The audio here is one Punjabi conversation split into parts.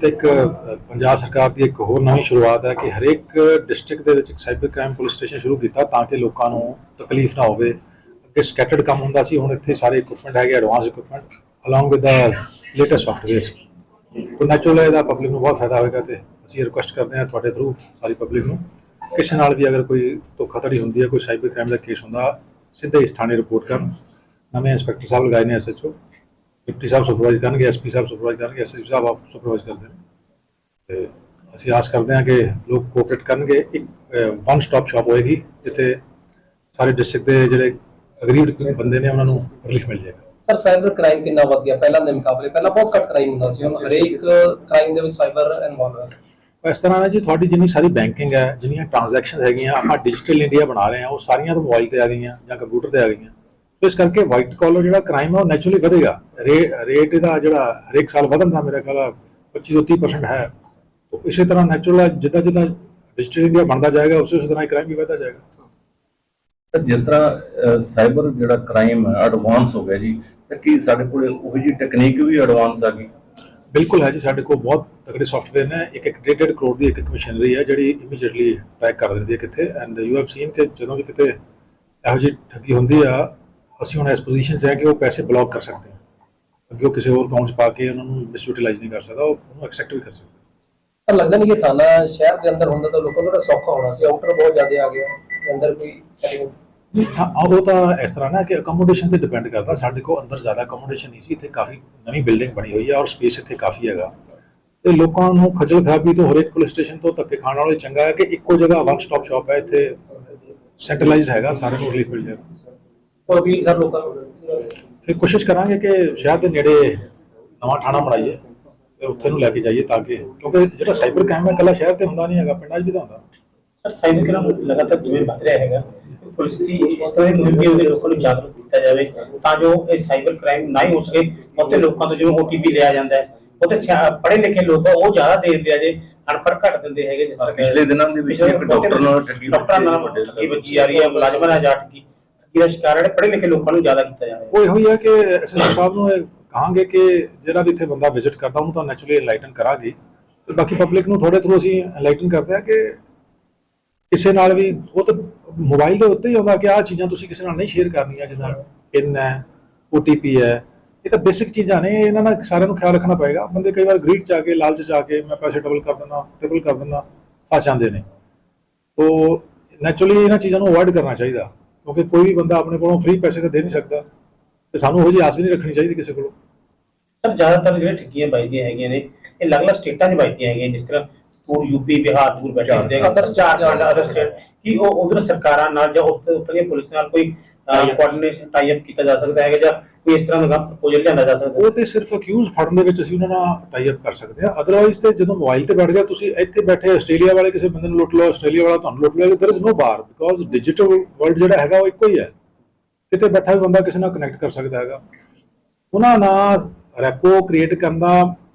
ਤਾਂ ਇੱਕ ਪੰਜਾਬ ਸਰਕਾਰ ਦੀ ਇੱਕ ਹੋਰ ਨਵੀਂ ਸ਼ੁਰੂਆਤ ਹੈ ਕਿ ਹਰੇਕ ਡਿਸਟ੍ਰਿਕਟ ਦੇ ਵਿੱਚ ਇੱਕ ਸਾਈਬਰ ਕ੍ਰਾਈਮ ਪੁਲਿਸ ਸਟੇਸ਼ਨ ਸ਼ੁਰੂ ਕੀਤਾ ਤਾਂ ਕਿ ਲੋਕਾਂ ਨੂੰ ਤਕਲੀਫ ਨਾ ਹੋਵੇ। ਅੱਗੇ ਸਕੈਟਰਡ ਕੰਮ ਹੁੰਦਾ ਸੀ, ਹੁਣ ਇੱਥੇ ਸਾਰੇ ਇਕਵਿਪਮੈਂਟ ਹੈਗੇ advance equipment along with the latest softwares ਤਾਂ ਨੈਚੁਰਲ ਇਹਦਾ ਪਬਲਿਕ ਨੂੰ ਬਹੁਤ ਫਾਇਦਾ ਹੋਏਗਾ ਤੇ ਅਸੀਂ ਰਿਕੁਐਸਟ ਕਰਦੇ ਹਾਂ ਤੁਹਾਡੇ ਥਰੂ ਸਾਰੀ ਪਬਲਿਕ ਨੂੰ। ਕਿਸੇ ਨਾਲ ਵੀ ਅਗਰ ਕੋਈ ਧੋਖਾਧੜੀ ਹੁੰਦੀ ਹੈ, ਕੋਈ ਸਾਈਬਰ ਕ੍ਰਾਈਮ ਦਾ ਕੇਸ ਹੁੰਦਾ, ਸਿੱਧੇ ਇਸ ਥਾਣੇ ਰਿਪੋਰਟ ਕਰਨ। ਨਵੇਂ ਇੰਸਪੈਕਟਰ ਸਾਹਿਬ ਲਗਾਏ ਨੇ ਐਸਐਚਓ ਡਿਪਟੀ ਸਾਹਿਬ ਸੁਪਰਵਾਈਜ਼ ਕਰਨਗੇ ਐਸਪੀ ਸਾਹਿਬ ਸੁਪਰਵਾਈਜ਼ ਕਰਨਗੇ ਐਸਐਸਪੀ ਸਾਹਿਬ ਆਪ ਸੁਪਰਵਾਈਜ਼ ਕਰਦੇ ਨੇ। ਤੇ ਅਸੀਂ ਆਸ ਕਰਦੇ ਹਾਂ ਕਿ ਲੋਕ ਕੋਆਪਰੇਟ ਕਰਨਗੇ। ਇੱਕ ਵਨ ਸਟਾਪ ਸ਼ਾਪ ਹੋਏਗੀ ਜਿੱਥੇ ਸਾਰੇ ਡਿਸਟ੍ਰਿਕਟ ਦੇ ਜਿਹੜੇ ਅਗਰੀਡ ਬੰਦੇ ਨੇ ਉਹਨਾਂ ਨੂੰ ਰਿਲੀਫ ਮਿਲ ਜਾਏਗਾ। ਸਰ ਸਾਈਬਰ ਕ੍ਰਾਈਮ ਕਿੰਨਾ ਵਧ ਗਿਆ? ਪਹਿਲਾਂ ਦੇ ਮੁਕਾਬਲੇ ਪਹਿਲਾਂ ਬਹੁਤ ਘੱਟ ਕ੍ਰਾਈਮ ਹੁੰਦਾ ਸੀ ਹੁਣ ਹਰੇਕ ਕ੍ਰਾਈਮ ਦੇ ਵਿੱਚ ਸਾਈਬਰ ਇਨਵੋਲਵ ਹੈ। ਇਸ ਤਰ੍ਹਾਂ ਹੈ ਜੀ ਤੁਹਾਡੀ ਜਿੰਨੀ ਸਾਰੀ ਬੈਂਕਿੰਗ ਹੈ ਜਿੰਨੀਆਂ ਟ੍ਰਾਂਜੈਕਸ਼ਨਸ ਹੈਗੀਆਂ ਆਪਾਂ ਡਿਜੀਟਲ ਇੰਡੀਆ ਬਣਾ ਰਹੇ ਹਾਂ ਉਹ ਸਾਰੀਆਂ ਤਾਂ ਮੋਬਾਈਲ ਤੇ ਆ ਗਈਆਂ ਜਾਂ ਕੰਪਿਊਟਰ ਤੇ ਆ ਗਈਆਂ। ਇਸ ਕਰਕੇ ਵਾਈਟ ਕਾਲਰ ਜਿਹੜਾ ਕ੍ਰਾਈਮ ਹੈ ਉਹ ਨੈਚੁਰਲੀ ਵਧੇਗਾ। ਰੇਟ ਇਹਦਾ ਜਿਹੜਾ ਹਰੇਕ ਸਾਲ ਵਧਣ ਦਾ ਮੇਰਾ ਖਿਆਲ ਆ 25 ਤੋਂ 30% ਹੈ। ਤਾਂ ਇਸੇ ਤਰ੍ਹਾਂ ਨੈਚੁਰਲ ਜਿੱਦਾਂ ਜਿੱਦਾਂ ਡਿਜੀਟਲ ਇੰਡੀਆ ਬਣਦਾ ਜਾਏਗਾ ਉਸੇ ਉਸੇ ਤਰ੍ਹਾਂ ਕ੍ਰਾਈਮ ਵੀ ਵਧਦਾ ਜਾਏਗਾ। ਜਿਸ ਤਰ੍ਹਾਂ ਸਾਈਬਰ ਜਿਹੜਾ ਕ੍ਰਾਈਮ ਹੈ ਐਡਵਾਂਸ ਹੋ ਗਿਆ ਜੀ ਤਾਂ ਕੀ ਸਾਡੇ ਕੋਲ ਉਹੋ ਜਿਹੀ ਟੈਕਨੀਕ ਵੀ ਐਡਵਾਂਸ ਆ ਗਈ? ਬਿਲਕੁਲ ਹੈ ਜੀ ਸਾਡੇ ਕੋਲ ਬਹੁਤ ਤਕੜੇ ਸੌਫਟਵੇਅਰ ਨੇ। ਇੱਕ ਇੱਕ ਡੇਢ ਕਰੋੜ ਦੀ ਇੱਕ ਇੱਕ ਮਸ਼ੀਨਰੀ ਹੈ ਜਿਹੜੀ ਇਮੀਡੀਏਟਲੀ ਟਰੈਕ ਕਰ ਦਿੰਦੀ ਹੈ ਕਿੱਥੇ ਐਂਡ ਯੂ ਹੈਵ ਸੀਨ ਕਿ ਜਦੋਂ ਵੀ ਕਿਤੇ ਇਹੋ ਜਿਹੀ ਠੱਗੀ ਹੁੰਦੀ ਆ ਅਸੀਂ ਹੁਣ ਇਸ ਪੋਜੀਸ਼ਨ 'ਚ ਹੈ ਕਿ ਉਹ ਪੈਸੇ ਬਲੌਕ ਕਰ ਸਕਦੇ ਹਾਂ ਅੱਗੇ ਉਹ ਕਿਸੇ ਹੋਰ ਅਕਾਊਂਟ 'ਚ ਪਾ ਕੇ ਉਹਨਾਂ ਨੂੰ ਮਿਸਯੂਟਿਲਾਈਜ਼ ਨਹੀਂ ਕਰ ਸਕਦਾ ਉਹ ਉਹਨੂੰ ਐਕਸੈਪਟ ਵੀ ਕਰ ਸਕਦਾ। ਸਰ ਲੱਗਦਾ ਨਹੀਂ ਕਿ ਥਾਣਾ ਸ਼ਹਿਰ ਦੇ ਅੰਦਰ ਹੁੰਦਾ ਤਾਂ ਲੋਕਾਂ ਨੂੰ ਥੋੜਾ ਸੌਖਾ ਹੋਣਾ ਸੀ ਆਊਟਰ ਬਹੁਤ ਜ਼ਿਆਦਾ ਆ ਗਿਆ ਅੰਦਰ ਕੋਈ ਨਹੀਂ ਉਹ ਤਾਂ ਇਸ ਤਰ੍ਹਾਂ ਨਾ ਕਿ ਅਕਮੋਡੇਸ਼ਨ ਤੇ ਡਿਪੈਂਡ ਕਰਦਾ ਸਾਡੇ ਕੋਲ ਅੰਦਰ ਜ਼ਿਆਦਾ ਅਕਮੋਡੇਸ਼ਨ ਨਹੀਂ ਸੀ ਇੱਥੇ ਕਾਫੀ ਨਵੀਂ ਬਿਲਡਿੰਗ ਬਣੀ ਹੋਈ ਹੈ ਔਰ ਸਪੇਸ ਇੱਥੇ ਕਾਫੀ ਹੈਗਾ। ਤੇ ਲੋਕਾਂ ਨੂੰ ਖੱਜਲ ਖਰਾਬੀ ਤੋਂ ਹਰੇਕ ਪੁਲਿਸ ਸਟੇਸ਼ਨ ਤੋਂ ਧੱਕੇ ਖਾਣ ਇਹ ਚੰਗਾ ਹੈ ਕਿ ਇੱਕੋ ਜਗ੍ਹਾ ਵਨ ਸਟਾਪ ਸ਼ਾਪ ਹੈ ਇੱਥੇ ਸੈਂਟਰਲਾਈਜ਼ਡ ਹੈਗਾ ਸਾਰਿਆਂ ਨੂੰ ਰਿਲੀਫ ਮਿਲ ਜਾਏਗਾ। ਅਪੀਲ ਸਰ ਲੋਕਾਂ ਨੂੰ ਫਿਰ ਕੋਸ਼ਿਸ਼ ਕਰਾਂਗੇ ਕਿ ਸ਼ਹਿਰ ਦੇ ਨੇੜੇ ਨਵਾਂ ਥਾਣਾ ਬਣਾਈਏ ਤੇ ਉੱਥੇ ਨੂੰ ਲੈ ਕੇ ਜਾਈਏ ਤਾਂ ਕਿ ਕਿਉਂਕਿ ਜਿਹੜਾ ਸਾਈਬਰ ਕ੍ਰਾਈਮ ਹੈ ਇਕੱਲਾ ਸ਼ਹਿਰ ਤੇ ਹੁੰਦਾ ਨਹੀਂ ਹੈਗਾ ਪਿੰਡਾਂ 'ਚ ਵੀ ਤਾਂ ਹੁੰਦਾ। ਸਰ ਸਾਈਬਰ ਕ੍ਰਾਈਮ ਲਗਾਤਾਰ ਜਿਵੇਂ ਵੱਧ ਰਿਹਾ ਹੈਗਾ ਪੁਲਿਸ ਦੀ ਇਸ ਤਰ੍ਹਾਂ ਦੀ ਮੁਹਿੰਮ ਉਹਦੇ ਲੋਕਾਂ ਨੂੰ ਜਾਗਰੂਕ ਕੀਤਾ ਜਾਵੇ ਤਾਂ ਜੋ ਇਹ ਸਾਈਬਰ ਕ੍ਰਾਈਮ ਨਾ ਹੀ ਹੋ ਸਕੇ ਉੱਥੇ ਲੋਕਾਂ ਤੋਂ ਜਿਵੇਂ ਓਟੀਪੀ ਲਿਆ ਜਾਂਦਾ ਹੈ ਉਹਦੇ ਪੜ੍ਹੇ ਲਿਖੇ ਲੋਕ ਆ, ਉਹ ਜ਼ਿਆਦਾ ਦੇ ਦਿੰਦੇ ਆ ਜੇ ਅਨਪੜ੍ਹ ਘੱਟ ਦਿੰਦੇ ਹੈਗੇ ਜਿਸ ਤਰ੍ਹਾਂ ਕਿ- ਪਿਛਲੇ ਦਿਨਾਂ ਦੇ ਵਿੱਚ ਇੱਕ ਡਾਕਟਰ ਨਾਲ ਠੱਗੀ ਡਾਕਟਰਾਂ ਨਾਲ ਵੱਡੇ ਠੱਗੀ ਵੱਜੀ ਜਾ ਰਹੀ ਹੈ ਮੁਲਾਜ਼ਮਾਂ ਨਾਲ ਜਾ ਠੱਗੀ ਠੱਗੀ ਦਾ ਸ਼ਿਕਾਰ ਜਿਹੜੇ ਪੜ੍ਹੇ ਲਿਖੇ ਲੋਕਾਂ ਨੂੰ ਜ਼ਿਆਦਾ ਕੀਤਾ ਜਾ ਰਿਹਾ ਉਹ ਇਹੋ ਹੀ ਹੈ ਕਿ ਐਸਐਸਪੀ ਸਾਹਿਬ ਨੂੰ ਇਹ ਕਹਾਂਗੇ ਕਿ ਜਿਹੜਾ ਵੀ ਇੱਥੇ ਬੰਦਾ ਵਿਜ਼ਿਟ ਕਰਦਾ, ਉਹਨੂੰ ਤਾਂ ਨੈਚੁਰਲੀ ਇਨਲਾਈਟਨ ਕਰਾਂਗੇ। ਤੇ ਬਾਕੀ ਪਬਲਿਕ ਨੂੰ ਥੋੜੇ ਥਰੂ ਅਸੀਂ ਇਨਲਾਈਟਨ ਕਰਦੇ ਆ ਕਿ ਕਿਸੇ ਨਾਲ ਵੀ ਉਹ ਤਾਂ ਮੋਬਾਈਲ ਦੇ ਉੱਤੇ ਹੀ ਆਉਂਦਾ ਕਿ ਆਹ ਚੀਜ਼ਾਂ ਤੁਸੀਂ ਕਿਸੇ ਨਾਲ ਨਹੀਂ ਸ਼ੇਅਰ ਕਰਨੀਆਂ, ਜਿੱਦਾਂ ਪਿੰਨ ਹੈ OTP ਹੈ। ਇਹ ਤਾਂ ਬੇਸਿਕ ਚੀਜ਼ਾਂ ਨੇ, ਇਹਨਾਂ ਦਾ ਸਾਰਿਆਂ ਨੂੰ ਖਿਆਲ ਰੱਖਣਾ ਪਏਗਾ। ਬੰਦੇ ਕਈ ਵਾਰ ਗ੍ਰੀਡ ਚ ਆ ਕੇ, ਲਾਲਚ ਚ ਆ ਕੇ, ਮੈਂ ਪੈਸੇ ਡਬਲ ਕਰ ਦਿੰਦਾ ਟ੍ਰਿਪਲ ਕਰ ਦਿੰਦਾ, ਫਸ ਜਾਂਦੇ ਨੇ। ਤੋ ਨੈਚੁਰਲੀ ਇਹਨਾਂ ਚੀਜ਼ਾਂ ਨੂੰ ਅਵੋਇਡ ਕਰਨਾ ਚਾਹੀਦਾ। ਕਿਉਂਕਿ ਕੋਈ ਵੀ ਬੰਦਾ ਆਪਣੇ ਕੋਲੋਂ ਫ੍ਰੀ ਪੈਸੇ ਤਾਂ ਦੇ ਨਹੀਂ ਸਕਦਾ ਤੇ ਸਾਨੂੰ ਉਹ ਜਿਹੀ ਆਸ ਵੀ ਨਹੀਂ ਰੱਖਣੀ ਚਾਹੀਦੀ ਕਿਸੇ ਕੋਲੋਂ। ਸਰ ਜ਼ਿਆਦਾਤਰ ਜਿਹੜੇ ਠੱਗੀਆਂ ਵੱਜਦੀਆਂ ਹੈਗੀਆਂ ਨੇ ਇਹ ਅਲੱਗ-ਅਲੱਗ ਸਟੇਟਾਂ 'ਚ ਵੱਜਦੀਆਂ ਹੈਗੀਆਂ ਜਿਸ ਤਰ੍ਹਾਂ ਦੂਰ ਯੂਪੀ ਬਿਹਾਰ ਦੂਰ ਬੈਠੇ ਹੁੰਦੇ Other ਝਾਰਖੰਡ ਅਦਰ ਸਟੇਟ ਕੀ ਉਹ ਉਧਰ ਸਰਕਾਰਾਂ ਨਾਲ ਜਾਂ ਉਸ ਉੱਥੇ ਦੀ ਪੁਲਿਸ ਨਾਲ ਕੋਈ ਕੋਆਰਡੀਨੇਸ਼ਨ ਟਾਈ ਅਪ ਕੀਤਾ ਜਾ ਸਕਦਾ ਹੈਗਾ ਜਾਂ ਕੋਈ ਇਸ ਤਰ੍ਹਾਂ ਦਾ ਪ੍ਰਪੋਜ਼ਲ ਲਿਆਂਦਾ ਜਾ ਸਕਦਾ। ਉਹ ਤੇ ਸਿਰਫ ਅਕਿਊਜ਼ ਫੜਨ ਦੇ ਵਿੱਚ ਅਸੀਂ ਉਹਨਾਂ ਨਾਲ ਟਾਈ ਅਪ ਕਰ ਸਕਦੇ ਹਾਂ। ਅਦਰਵਾਈਜ਼ ਤੇ ਜਦੋਂ ਮੋਬਾਈਲ ਤੇ ਬੈਠ ਗਿਆ ਤੁਸੀਂ ਇੱਥੇ ਬੈਠੇ ਆਸਟ੍ਰੇਲੀਆ ਵਾਲੇ ਕਿਸੇ ਬੰਦੇ ਨੂੰ ਲੁੱਟ ਲਓ ਆਸਟ੍ਰੇਲੀਆ ਵਾਲਾ ਤੁਹਾਨੂੰ ਲੁੱਟ ਲਏਗਾ। There is no bar because digital world ਜਿਹੜਾ ਹੈਗਾ ਉਹ ਇੱਕੋ ਹੀ ਹੈ। ਕਿਤੇ ਬੈਠਾ ਵੀ ਬੰਦਾ ਕਿਸੇ ਨਾਲ ਕਨੈਕਟ ਕਰ ਸਕਦਾ ਹੈਗਾ। ਉਹਨਾਂ ਨਾਲ ਰੈਪੋ ਕ੍ਰੀਏਟ ਕਰਨ ਦਾ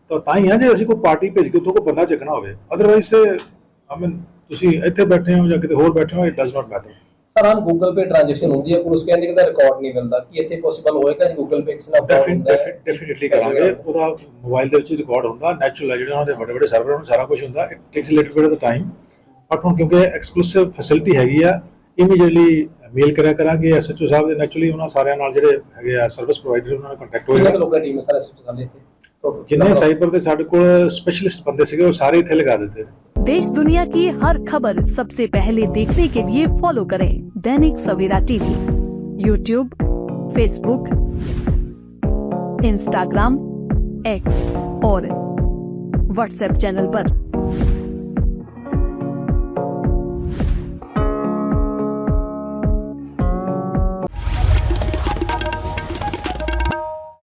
ਤਾਂ ਤਾਂ ਹੀ ਹੈ ਜੇ ਅਸੀਂ ਕੋਈ ਪਾਰਟੀ ਭੇਜ ਕੇ ਉੱਥੋਂ ਕੋਈ ਬੰਦਾ ਚੱਕਣਾ ਹੋਵੇ। ਅਦਰਵਾਈਜ਼ ਆਈ ਮੀਨ ਤੁਸੀਂ ਇੱਥੇ ਬੈਠੇ ਹੋ ਜਾਂ ਕਿਤੇ ਹੋਰ ਬੈਠੇ ਹੋ it does not matter sir ਹਾਂ ਗੂਗਲ ਪੇ ਟ੍ਰਾਂਜੈਕਸ਼ਨ ਹੁੰਦੀ ਹੈ ਪੁਲਿਸ ਕਹਿੰਦੀ ਕਿ ਦਾ ਰਿਕਾਰਡ ਨਹੀਂ ਮਿਲਦਾ। ਕੀ ਇੱਥੇ ਪੋਸੀਬਲ ਹੋਏਗਾ ਜੀ ਗੂਗਲ ਪੇ ਕਿਸੇ ਨਾਲ ਡੈਫੀਨਿਟਲੀ ਕਰਾਂਗੇ। ਉਹਦਾ ਮੋਬਾਈਲ ਦੇ ਵਿੱਚ ਰਿਕਾਰਡ ਹੁੰਦਾ। ਨੈਚੁਰਲ ਹੈ ਜਿਹੜੇ ਉਹਨਾਂ ਦੇ ਵੱਡੇ ਵੱਡੇ ਸਰਵਰ ਨੂੰ ਸਾਰਾ ਕੁਝ ਹੁੰਦਾ। It takes little bit of time but ਹੁਣ ਕਿਉਂਕਿ ਐਕਸਕਲੂਸਿਵ ਫੈਸਿਲਿਟੀ ਹੈਗੀ ਆ ਇਮੀਡੀਏਟਲੀ ਮੇਲ ਕਰਿਆ ਕਰਾਂਗੇ। ਐਸਐਚਓ ਸਾਹਿਬ ਦੇ ਨੈਚੁਰਲੀ ਉਹਨਾਂ ਸਾਰਿਆਂ ਨਾਲ ਜਿਹੜੇ ਹੈਗੇ ਆ ਸਰਵਿਸ ਪ੍ਰੋਵਾਈਡਰ ਉਹਨਾਂ ਨਾਲ ਕੰਟੈਕਟ ਹੋਏਗਾ ਲੋਕਾਂ ਦੀ ਟੀਮ ਸਰ ਸਾਡੇ ਇੱਥੇ? ਜਿੰਨੇ ਸਾਈਬਰ ਦੇ ਸਾਡੇ ਕੋਲ ਸਪੈਸ਼ਲਿਸਟ ਬੰਦੇ ਸੀਗੇ ਉਹ ਸਾਰੇ ਇੱਥੇ ਲਗਾ ਦਿੱਤੇ ਨੇ देश दुनिया की हर खबर सबसे पहले देखने के लिए फॉलो करें Dainik Savera TV YouTube Facebook Instagram X और व्हाट्सएप चैनल पर।